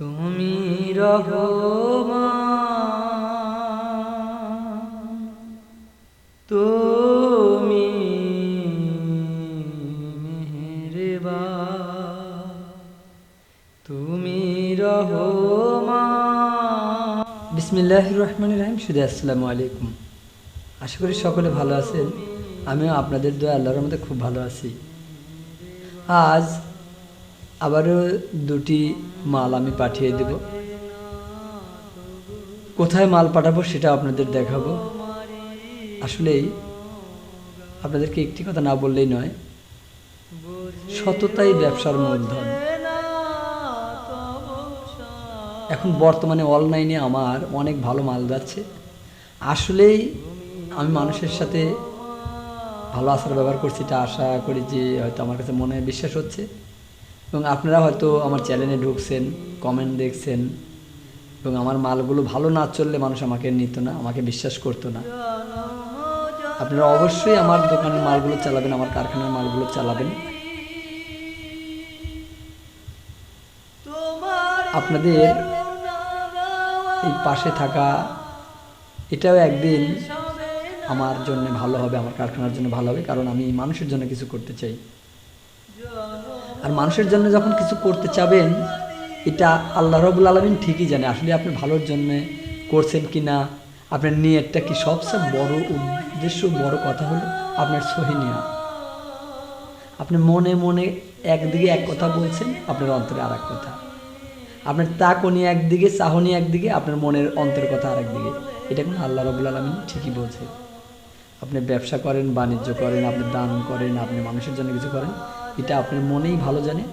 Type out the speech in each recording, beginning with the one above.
তুমি রহমান তুমি মেহেরবান। তুমি রহমান বিসমিল্লাহ রহমান রাহিম সুদে আসসালামু আলাইকুম। আশা করি সকলে ভালো আছেন। আমিও আপনাদের দোয়া, আল্লাহর মধ্যে খুব ভালো আছি। আজ আবারও দুটি মাল আমি পাঠিয়ে দেব। কোথায় মাল পাঠাবো সেটা আপনাদের দেখাবো। আসলেই আপনাদেরকে একটি কথা না বললেই নয়, সততাই ব্যবসার মূলধন। এখন বর্তমানে অনলাইনে আমার অনেক ভালো মাল যাচ্ছে। আসলেই আমি মানুষের সাথে ভালো আচার ব্যবহার করছি, এটা আশা করি যে হয়তো আমার কাছে মনে বিশ্বাস হচ্ছে। এবং আপনারা হয়তো আমার চ্যানেলে ঢুকছেন কমেন্ট দেখছেন এবং আমার মালগুলো ভালো না চললে মানুষ আমাকে নিত না, আমাকে বিশ্বাস করতো না। আপনারা অবশ্যই আমার দোকানের মালগুলো চালাবেন, আমার কারখানার মালগুলো চালাবেন। আপনাদের এই পাশে থাকা, এটাও একদিন আমার জন্য ভালো হবে, আমার কারখানার জন্য ভালো হবে, কারণ আমি মানুষের জন্য কিছু করতে চাই। আর মানুষের জন্য যখন কিছু করতে চাবেন, এটা আল্লাহ রবুল আলমিন ঠিকই জানে। আসলে আপনি ভালোর জন্য করছেন কি না আপনার নিয়তটা কি? সবচেয়ে বড় উদ্দেশ্য, বড় কথা হলো আপনার সহিনিয়া আপনি মনে মনে একদিকে এক কথা বলছেন, আপনার অন্তরে আর কথা। আপনার তাকনি একদিকে চাহনি একদিকে, আপনার মনের অন্তরের কথা আর একদিকে এটা কোনো আল্লাহ রবুল আলমিন ঠিকই বলছে। আপনি ব্যবসা করেন, বাণিজ্য করেন, আপনি দান করেন, আপনি মানুষের জন্য কিছু করেন এটা আপনার মনেই ভালো জানে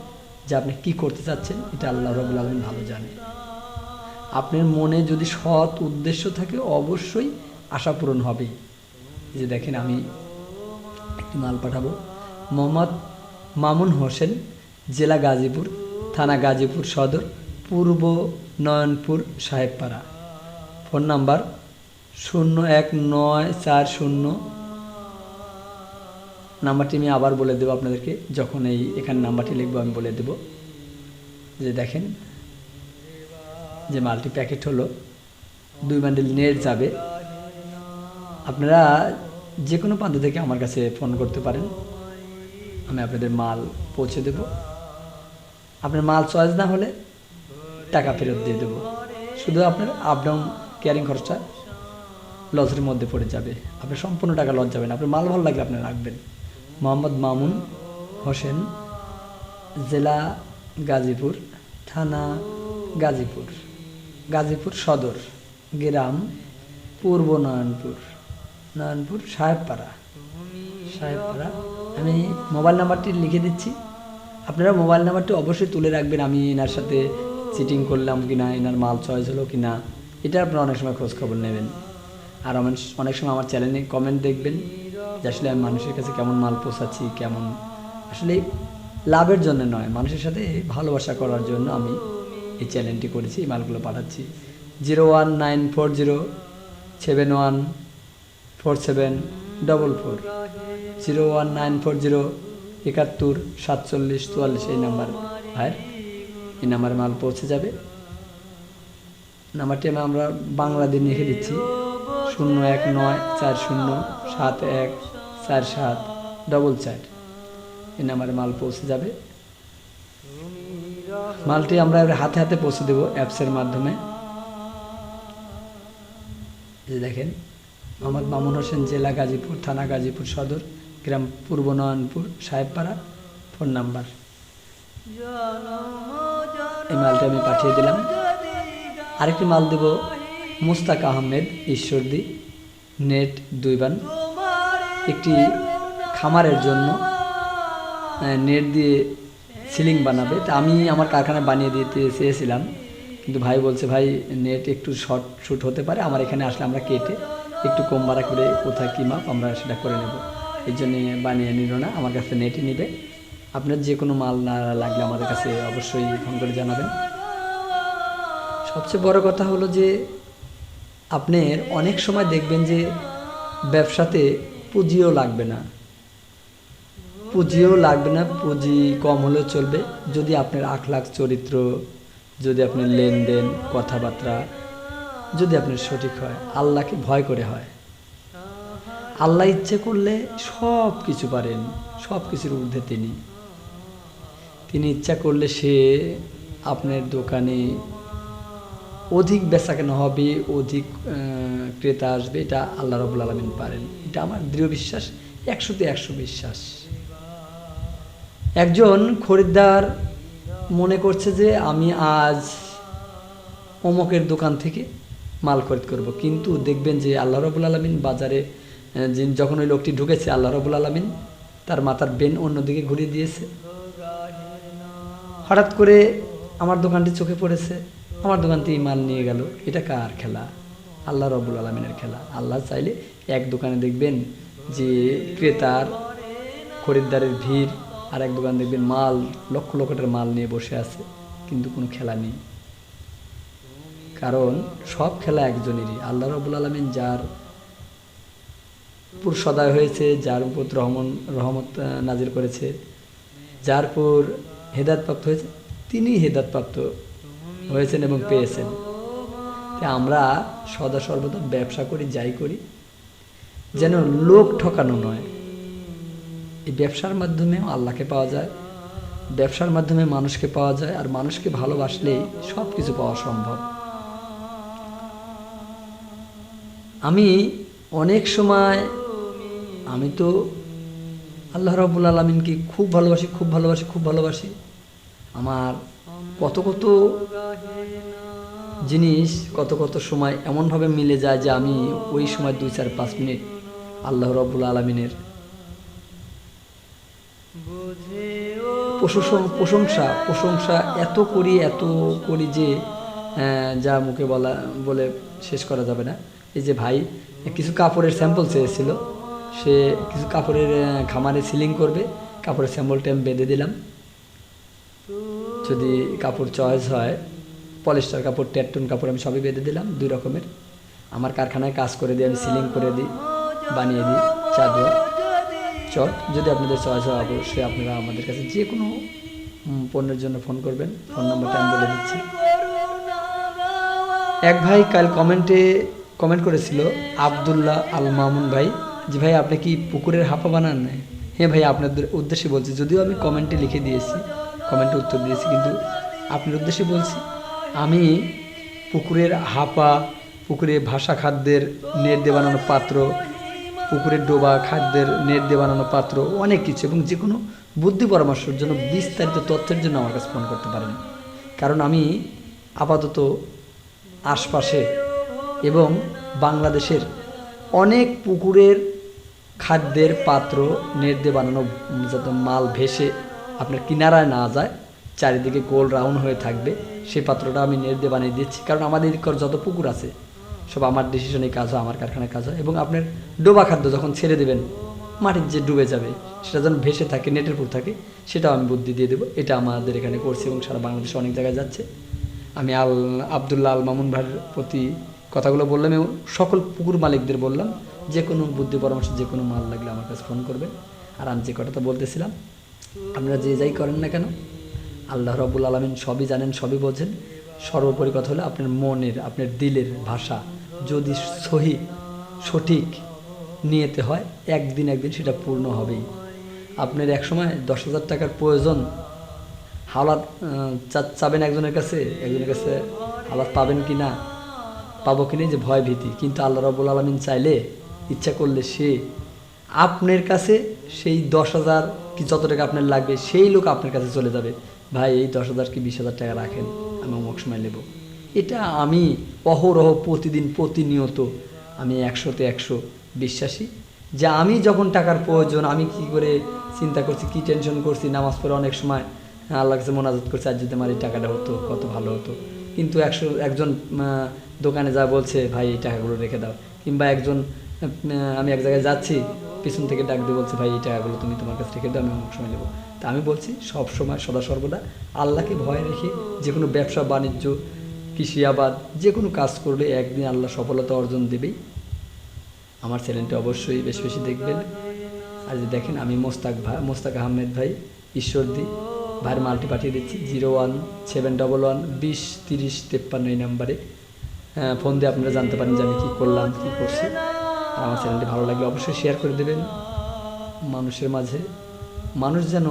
যে আপনি কি করতে চাচ্ছেন, এটা আল্লাহ রবুল আলমিন ভালো জানে। আপনার মনে যদি সৎ উদ্দেশ্য থাকে, অবশ্যই আশা পূরণ এই যে দেখেন, আমি একটি মাল পাঠাবো। মোহাম্মদ মামুন হোসেন, জেলা গাজীপুর, থানা গাজীপুর সদর, পূর্ব নয়নপুর, সাহেবপাড়া। ফোন নাম্বার শূন্য এক নয় চার শূন্য নাম্বারটি আমি আবার বলে দেবো আপনাদেরকে, যখন এই এখানে নাম্বারটি লিখব আমি বলে দেব। যে দেখেন, যে মালটি প্যাকেট হলো, দুই বান্ডিল নেট যাবে। আপনারা যে কোনো প্রান্ত থেকে আমার কাছে ফোন করতে পারেন। আমি আপনাদের মাল পৌঁছে দেব। আপনার মাল চয়েস না হলে টাকা ফেরত দিয়ে দেবো। শুধু আপনার আপ ডাউন ক্যারিং খরচটা লসের মধ্যে পড়ে যাবে। আপনার সম্পূর্ণ টাকা লস যাবে না। আপনার মাল ভালো লাগলে আপনি রাখবেন। মোহাম্মদ মামুন হোসেন, জেলা গাজীপুর, থানা গাজীপুর। গাজীপুর সদর, গ্রাম পূর্ব নয়নপুর। নয়নপুর সাহেবপাড়া। সাহেবপাড়া। আমি মোবাইল নাম্বারটি লিখে দিচ্ছি। আপনারা মোবাইল নাম্বারটি অবশ্যই তুলে রাখবেন। আমি এনার সাথে চিটিং করলাম কি না এনার মাল চয়েস হলো কি না এটা আপনারা অনেক সময় খোঁজ খবর নেবেন। আর অনেক সময় আমার চ্যানেলে কমেন্ট দেখবেন। যে আসলে আমি মানুষের কাছে কেমন মাল পৌঁছাচ্ছি, কেমন, আসলে লাভের জন্য নয়, মানুষের সাথে ভালোবাসা করার জন্য আমি এই চ্যানেলটি করেছি, এই মালগুলো পাঠাচ্ছি। Zero one nine four zero seven one four seven double four. Zero one nine four zero একাত্তর সাতচল্লিশ চুয়াল্লিশ, এই নাম্বার ভাইয়ের, এই নাম্বারে মাল পৌঁছে যাবে। নাম্বারটি আমরা বাংলা দিয়ে লিখে দিচ্ছি। শূন্য এক নয় চার শূন্য সাত এক চার সাত ডবল চার। এই নাম্বারে মাল পৌঁছে যাবে। মালটি আমরা এবার হাতে হাতে পৌঁছে দেবো অ্যাপসের মাধ্যমে। দেখেন, মোহাম্মদ মামুন হোসেন জেলা গাজীপুর, থানা গাজীপুর সদর, গ্রাম পূর্ব নয়নপুর, সাহেবপাড়া, ফোন নাম্বার। এই মালটা আমি পাঠিয়ে দিলাম। আরেকটি মাল দেব মুস্তাক আহমেদ, ঈশ্বরদি, নেট দুই বান একটি খামারের জন্য নেট দিয়ে সিলিং বানাবে। তা আমি আমার কারখানায় বানিয়ে দিতে চেয়েছিলাম, কিন্তু ভাই বলছে, ভাই, নেট একটু শর্ট শুট হতে পারে, আমার এখানে আসলে আমরা কেটে একটু কম ভাড়া করে কোথায় কী মাপ আমরা সেটা করে নেব। এই জন্যে বানিয়ে নিল না, আমার কাছে নেটই নেবে। আপনার যে কোনো মাল না লাগলে আমাদের কাছে অবশ্যই ফোন করে জানাবেন। সবচেয়ে বড় কথা হলো যে আপনার অনেক সময় দেখবেন যে ব্যবসাতে পুঁজিও লাগবে না। পুঁজিও লাগবে না, পুঁজি কম হলেও চলবে। যদি আপনার আখলাখ চরিত্র, যদি আপনার লেনদেন, কথাবার্তা, যদি আপনার সঠিক হয়, আল্লাহকে ভয় করে হয়। আল্লাহ ইচ্ছে করলে সব কিছু পারেন, সব কিছুর ঊর্ধ্বে তিনি। তিনি ইচ্ছা করলে সে আপনার দোকানে অধিক বেচা বেচাকেনা হবে, অধিক ক্রেতা আসবে, এটা আল্লাহ রবুল আলমিন পারেন। এটা আমার দৃঢ় বিশ্বাস, একশোতে একশো বিশ্বাস। একজন খরিদ্দার মনে করছে যে, আমি আজ অমকের দোকান থেকে মাল খরিদ করব। কিন্তু দেখবেন যে আল্লাহ রবুল আলমিন বাজারে যখন ওই লোকটি ঢুকেছে, আল্লাহ রবুল আলমিন তার মাথার বেন অন্যদিকে ঘুরিয়ে দিয়েছে। হঠাৎ করে আমার দোকানটি চোখে পড়েছে। আমার দোকান থেকে মাল নিয়ে গেল। এটা কার খেলা? আল্লাহ রবুল আলমিনের খেলা। আল্লাহ চাইলে এক দোকানে দেখবেন যে ক্রেতার খরিদ্দারের ভিড়, আর এক দোকান দেখবেন মাল, লক্ষ লক্ষ টাকার মাল নিয়ে বসে আছে, কিন্তু কোনো খেলা নেই। কারণ সব খেলা একজনেরই। আল্লাহ রবুল আলমিন যার উপর সদায় হয়েছে, যার উপর রহমন, রহমত নাজির করেছে, যার পর হেদায়তপ্রাপ্ত হয়েছে তিনি হেদায়তপ্রাপ্ত হয়েছেন এবং পেয়েছেন। আমরা সদা সর্বদা ব্যবসা করি, যাই করি। যেন লোক ঠকানো নয়। এই ব্যবসার মাধ্যমে আল্লাহকে পাওয়া যায়, ব্যবসার মাধ্যমে মানুষকে পাওয়া যায়, আর মানুষকে ভালোবাসলেই সব কিছু পাওয়া সম্ভব। আমি অনেক সময় আমি তো আল্লাহ রবুল আলমিনকে খুব ভালোবাসি খুব ভালোবাসি খুব ভালোবাসি। আমার কত কত জিনিস কত কত সময় এমনভাবে মিলে যায় যে আমি ওই সময় দুই চার পাঁচ মিনিট আল্লাহ রবুল আলমিনের প্রশংসা প্রশংসা এত করি এত করি যে যা মুখে বলা, বলে শেষ করা যাবে না। এই যে ভাই, কিছু কাপড়ের স্যাম্পল চেয়েছিল। সে কিছু কাপড়ের খামারে সিলিং করবে, কাপড়ের স্যাম্পলটা আমি বেঁধে দিলাম। যদি কাপড় চয়েস হয় পলিস্টার কাপড় টেট্টুন কাপড় আমি সবই বেঁধে দিলাম, দুই রকমের। আমার কারখানায় কাজ করে দিই আমি সিলিং করে দিই, বানিয়ে দিই, চাদর, চট। যদি আপনাদের চয়েস হয়, অবশ্যই আপনারা আমাদের কাছে যে কোনো পণ্যের জন্য ফোন করবেন। ফোন নাম্বারটা আমি বলে দিচ্ছি। এক ভাই কাল কমেন্টে কমেন্ট করেছিল, আবদুল্লাহ আল মামুন ভাই, যে ভাই, আপনি কি পুকুরের হাঁপা বানান হ্যাঁ ভাই, আপনাদের উদ্দেশ্যে বলছি, যদিও আমি কমেন্টে লিখে দিয়েছি। কমেন্টে উত্তর দিয়েছি, কিন্তু আপনার উদ্দেশ্যে বলছি, আমি পুকুরের হাঁপা, পুকুরে ভাষা খাদ্যের নেট দিয়ে বানানো পাত্র, পুকুরের ডোবা খাদ্যের নেট দিয়ে বানানো পাত্র, অনেক কিছু এবং যে কোনো বুদ্ধি পরামর্শের জন্য বিস্তারিত তথ্যের জন্য আমার কাছে ফোন করতে পারেন। কারণ আমি আপাতত আশপাশে এবং বাংলাদেশের অনেক পুকুরের খাদ্যের পাত্র নেট দিয়ে বানানো যাতে মাল ভেসে আপনার কিনারায় না যায়, চারিদিকে গোল রাউন্ড হয়ে থাকবে। সেই পাত্রটা আমি নেট দিয়ে বানিয়ে দিচ্ছি, কারণ আমাদের এদিককার যত পুকুর আছে, সব আমার ডিসিশনে কাজ হয়, আমার কারখানায় কাজ হয়, এবং আপনার ডোবা খাদ্য যখন ছেড়ে দেবেন, মাটির যে ডুবে যাবে, সেটা যেন ভেসে থাকে, নেটের উপর থাকে, সেটাও আমি বুদ্ধি দিয়ে দেবো। এটা আমাদের এখানে করছি এবং সারা বাংলাদেশে অনেক জায়গায় যাচ্ছে। আমি আল, আবদুল্লাহ আল মামুন ভাইয়ের প্রতি কথাগুলো বললাম এবং সকল পুকুর মালিকদের বললাম, যে কোনো বুদ্ধি পরামর্শ যে কোনো মাল লাগলে আমার কাছে ফোন করবে আর আমি যে কথাটা বলতেছিলাম আপনারা যে যাই করেন না কেন, আল্লাহ রবুল আলমিন সবই জানেন, সবই বোঝেন। সর্বোপরি কথা হলো আপনার মনের, আপনার দিলের ভাষা যদি সহি, সঠিক নিয়েতে হয়, একদিন একদিন সেটা পূর্ণ হবেই। আপনার এক সময় দশ হাজার টাকার প্রয়োজন হাওলাত চাবেন একজনের কাছে একজনের কাছে হাওলাত পাবেন কি না, পাবো কি না যে ভয় ভীতি। কিন্তু আল্লাহ রবুল আলমিন চাইলে, ইচ্ছা করলে সে আপনার কাছে সেই দশ হাজার কি যত টাকা আপনার লাগবে, সেই লোক আপনার কাছে চলে যাবে। ভাই, এই দশ হাজার কি বিশ হাজার টাকা রাখেন? আমি অমুক সময় নেব। এটা আমি অহরহ প্রতিদিন, প্রতিনিয়ত আমি একশোতে একশো বিশ্বাসী যে আমি যখন টাকার প্রয়োজন, আমি কি করে চিন্তা করছি, কি টেনশন করছি, নামাজ পড়ে অনেক সময় আল্লাহ কাছে মোনাজাত করছে আর যদি আমার এই টাকাটা হতো, কত ভালো হতো। কিন্তু একশো, একজন দোকানে যা বলছে, ভাই, এই টাকাগুলো রেখে দাও। কিংবা একজন আমি এক জায়গায় যাচ্ছি পিছন থেকে ডাক দিয়ে বলছে ভাই এই টাকাগুলো তুমি তোমার কাছে রেখে দাও আমি অমুক সময় নেব। তা আমি বলছি সব সময় সদা সর্বদা আল্লাহকে ভয় রেখে যে কোনো ব্যবসা বাণিজ্য কৃষি আবাদ যে কোনো কাজ করলে একদিন আল্লাহ সফলতা অর্জন দেবেই। আমার চ্যানেলটি অবশ্যই বেশি বেশি দেখবেন। আর যে দেখেন আমি মোস্তাক ভাই মোস্তাক আহমেদ ভাই ঈশ্বরদী ভাইয়ের মালটি পাঠিয়ে দিচ্ছি zero one seven double one বিশ তিরিশ তেপ্পান্ন এই নাম্বারে। হ্যাঁ, ফোন দিয়ে আপনারা জানতে পারেন যে আমি কী করলাম কী করছি। আমার চ্যানেলটি ভালো লাগলে অবশ্যই শেয়ার করে দেবেন। মানুষের মাঝে। মানুষ যেন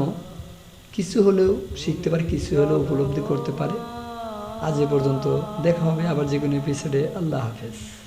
কিছু হলেও শিখতে পারে, কিছু হলেও উপলব্ধি করতে পারে। আজ এ পর্যন্ত দেখা হবে আবার যে কোনো এপিসোডে আল্লাহ হাফেজ।